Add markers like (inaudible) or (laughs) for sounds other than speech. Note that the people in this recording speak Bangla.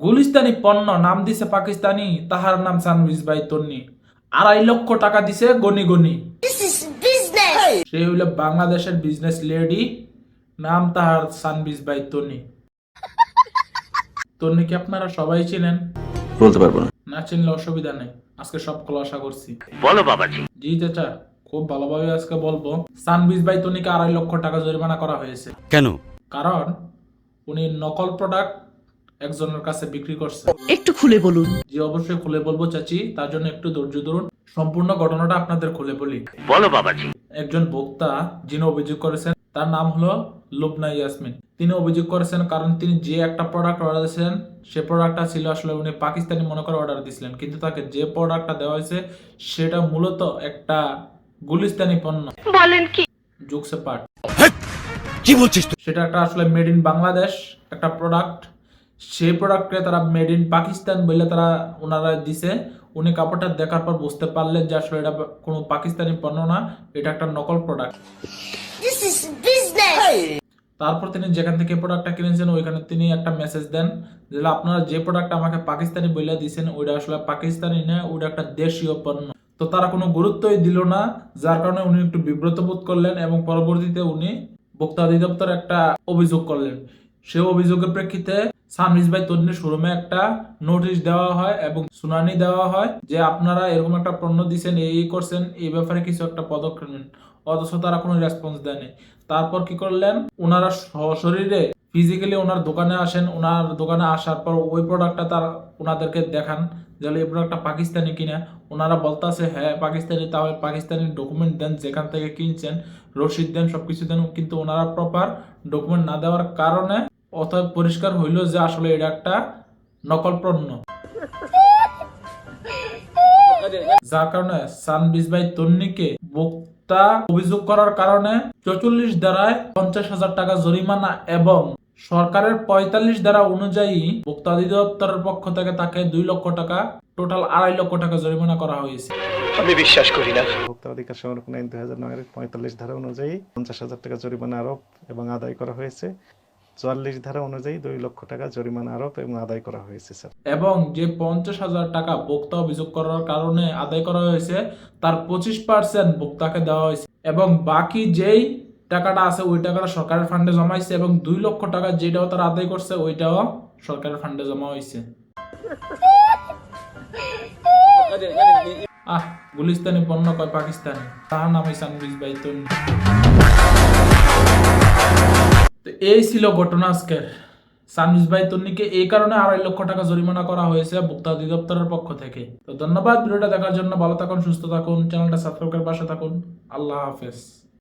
গুলিস্তানি পণ্য নাম দিছে পাকিস্তানি তাহার নাম সানভিজ বাই তন্নি। আড়াই লক্ষ টাকা দিছে গনি গনি। সে হইল বাংলাদেশের বিজনেস লেডি নাম তাহার সানভিজ বাই তন্নি। (laughs) কি আপনারা সবাই চিনেন? বলতে পারব না। না চিনলে অসুবিধা নেই। আজকে সব খোলাসা করছি। বলো বাবাজি। জি চাচা খুব ভালোভাবে আজকে বলব। সানবিজ বাই তনিকে আড়াই লক্ষ টাকা জরিমানা করা হয়েছে। কেন? কারণ উনি নকল প্রোডাক্ট একজনের কাছে বিক্রি করছে। একটু খুলে বলুন। জি অবশ্যই খুলে বলব চাচি তার জন্য একটু ধৈর্য ধরুন। সম্পূর্ণ ঘটনাটা আপনাদের খুলে বলি। বলো বাবাজি। একজন ভোক্তা যিনি অভিযোগ করেছেন তার নাম হলো লুবনা ইয়াসমিন। তিনি অভিযোগ করেছেন কারণ তিনি যে একটা প্রোডাক্ট অর্ডার দিয়েছেন সে প্রোডাক্টটা ছিল আসলে উনি পাকিস্তানি মনে করে অর্ডার দিয়েছিলেন। কিন্তু তাকে যে প্রোডাক্টটা দেওয়া হয়েছে সেটা মূলত একটা গুলিস্তানি পণ্য। বলেন কি? জুকসে পাট। কি বলছিস সেটা একটা আসলে মেড ইন বাংলাদেশ একটা প্রোডাক্ট সেই প্রোডাক্টে তারা মেড ইন পাকিস্তান বলে তারা ওনারা দিছে। উনি কাপড়টা দেখার পর বুঝতে পারলেন যে আসলে এটা কোনো পাকিস্তানি পণ্য না এটা একটা নকল প্রোডাক্ট তারপর তিনি যেখান থেকে প্রোডাক্টটা কিনেছেন ওইখানে তিনি একটা মেসেজ দেন যে আপনারা যে প্রোডাক্ট আমাকে পাকিস্তানি বলে দিয়েছেন ওইটা আসলে পাকিস্তানি না ওইটা একটা দেশীয় পণ্য। তো তারা কোনো গুরুত্বই দিল না যার কারণে উনি একটু বিব্রত বোধ করলেন এবং পরবর্তীতে উনি ভোক্তা অধিদপ্তর একটা অভিযোগ করলেন। সেই অভিযোগের প্রেক্ষিতে সানভিজ ভাই তন্নির শোরুমে একটা নোটিশ দেওয়া হয় এবং শুনানি দেওয়া হয় যে আপনারা এরকম একটা পণ্য দিচ্ছেন এই এই করছেন, এই ব্যাপারে কিছু একটা পদক্ষেপ নিন। অথচ তারা কোনো রেসপন্স দেয়নি। তারপর কি করলেন? ওনারা সশরীরে ফিজিক্যালি ওনার দোকানে আসেন। ওনার দোকানে আসার পর ওই প্রোডাক্টটা তার ওনাদেরকে দেখান যে এই প্রোডাক্টটা পাকিস্তানি কিনা। ওনারা বলতাছে হ্যাঁ পাকিস্তানি, তাহলে পাকিস্তানি ডকুমেন্ট দেন, যেখান থেকে কিনছেন, রসিদ দেন সব কিছু দেন। কিন্তু ওনারা প্রপার ডকুমেন্ট না দেওয়ার কারণে অতএব পরিষ্কার হইল যে আসলে এটা একটা নকল পণ্য যার কারণে সানবিজ ভাই তন্নিকে বক্তা অভিযোগ করার কারণে চৌচল্লিশ দ্বারায় পঞ্চাশ হাজার টাকা জরিমানা এবং সরকারের পঁয়তাল্লিশ দ্বারা অনুযায়ী ভোক্তা অধিদপ্তরের পক্ষ থেকে তাকে দুই লক্ষ টাকা টোটাল আড়াই লক্ষ টাকা জরিমানা করা হয়েছে। আমি বিশ্বাস করি না। ভোক্তা অধিকার সংরক্ষণ আইন দুই হাজার নয়ের পঁয়তাল্লিশ ধারা অনুযায়ী পঞ্চাশ হাজার টাকা জরিমানা আরোপ এবং আদায় করা হয়েছে। চুয়াল্লিশ ধারা অনুযায়ী দুই লক্ষ টাকা জরিমানা আরোপ এবং আদায় করা হয়েছে, স্যার। এবং যে পঞ্চাশ হাজার টাকা ভোক্তা অভিযোগ করার কারণে আদায় করা হয়েছে, তার পঁচিশ পার্সেন্ট ভোক্তাকে দেওয়া হয়েছে। এবং বাকি যেই টাকাটা আছে, ওই টাকাটা সরকারের ফান্ডে জমাইছে এবং দুই লক্ষ টাকা যেটাও তারা আদায় করছে, ওইটাও সরকারের ফান্ডে জমা হয়েছে। আহ, গুলিস্তানি পণ্য কয় পাকিস্তানি? তাহার নাম সানবিজ বাই তন্নি। তো এই ছিল ঘটনা আজকের। সানভিজ ভাই তন্নিকে এই কারণে আড়াই লক্ষ টাকা জরিমানা করা হয়েছে ভোক্তা অধিদপ্তরের পক্ষ থেকে? তো ধন্যবাদ, ভিডিওটা দেখার জন্য ভালো থাকুন, সুস্থ থাকুন, চ্যানেলটা সাবস্ক্রাইব করে পাশে থাকুন। আল্লাহ হাফেজ।